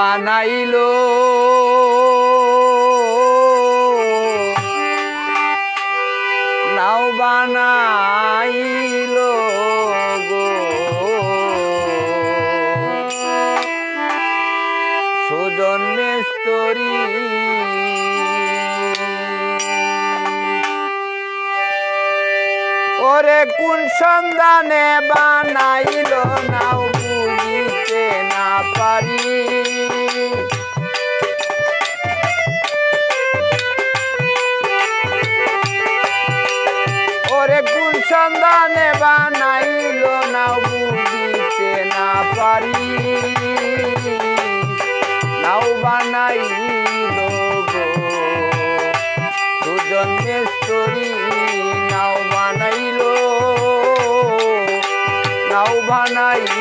বানাইলো। নাও বানাইলো গো। সুজন মিস্তরি। ওরে কোন সন্ধানে বানাইলো নাও সন্ধানে বানাইল না বুঝিতে না পারি। নাও বানাইল গো। দুজন মিস্তরি নাও বানাইল। নাও বানাইলো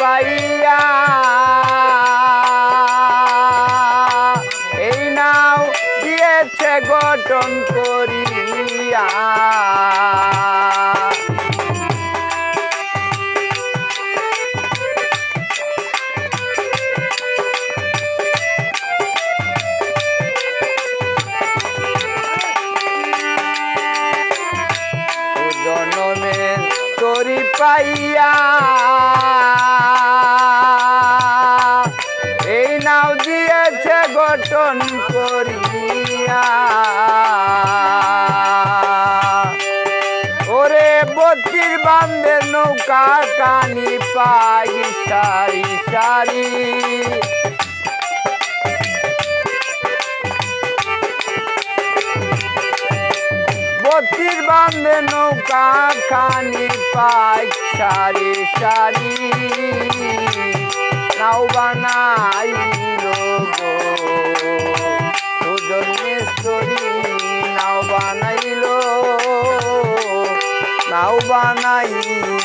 পাইয়া নাও দিয়েছে গঠন করিয়া। ওরে বত্রির বান্ধে নৌকা কানি পাই সারি সারি। বান্ধে নৌকা খানি পাই সারি সারি। নাও বানাইল গো মিস্তরি নাও বানাইল নাও বানাইল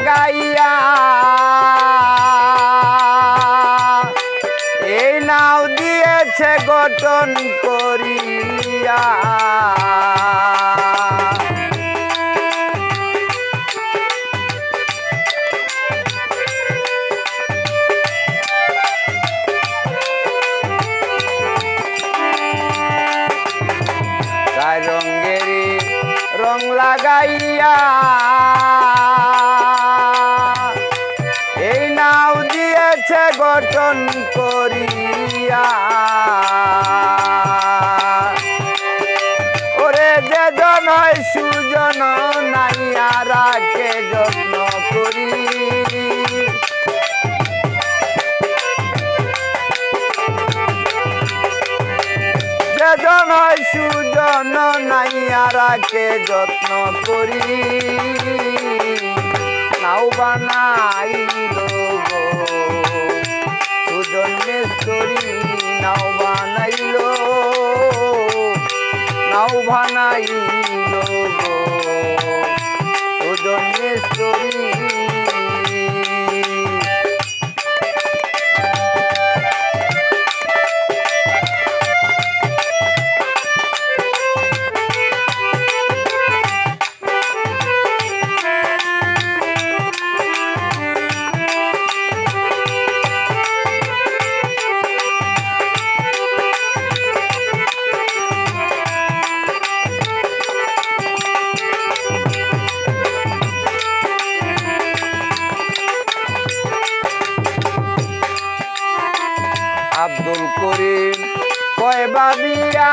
লাগাইয়া। এই নাও দিয়েছে গঠন করিয়া। রঙের রং লাগাইয়া করিয়া। ওরে যে জন সুজন নাইয়া রাখে যত্ন করি। যেজন হয় সুজন নাইয়া রাখে যত্ন করি। নাও বানাইল গো। বানাইল গো। আব্দুল করিম। কয় বিরা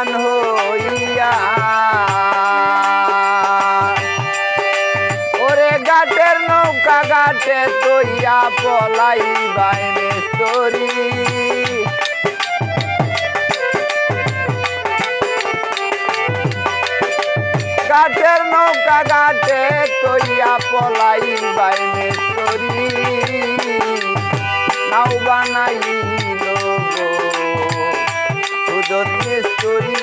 পুরাণ হইয়া। ওরে ঘাটের নৌকা ঘাটে তৈয়া পলাই বাইনে স্তরী কাঠের নৌকা ঘাটে তৈয়া পলাই বাইনে তরি নাও বানাইল গো মিস্তরি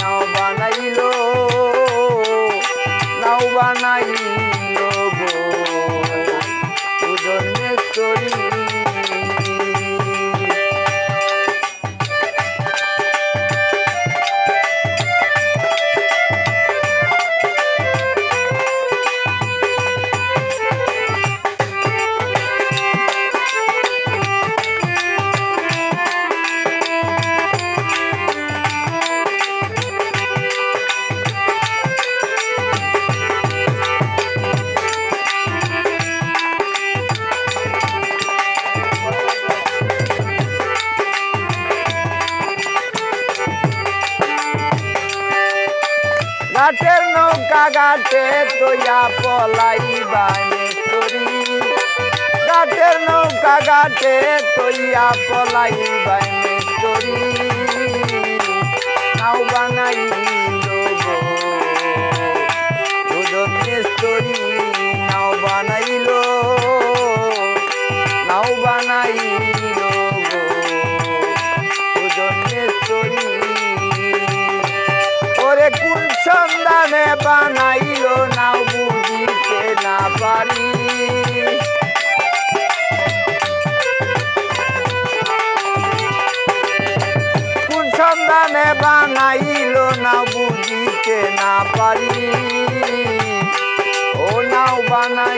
নাও বানাইল নাও বানাইল। ঘাটের নৌকা ঘাটে তোয়া পলাই বানে তরি ঘাটের নৌকা ঘাটে তোয়া পলাই বানে তরি নাও বানাই বানাইলো নাও বুঝিতে না পারি। কোন সন্ধানে বানাইলো না বুঝিতে না পারি। ও নাও বানাইল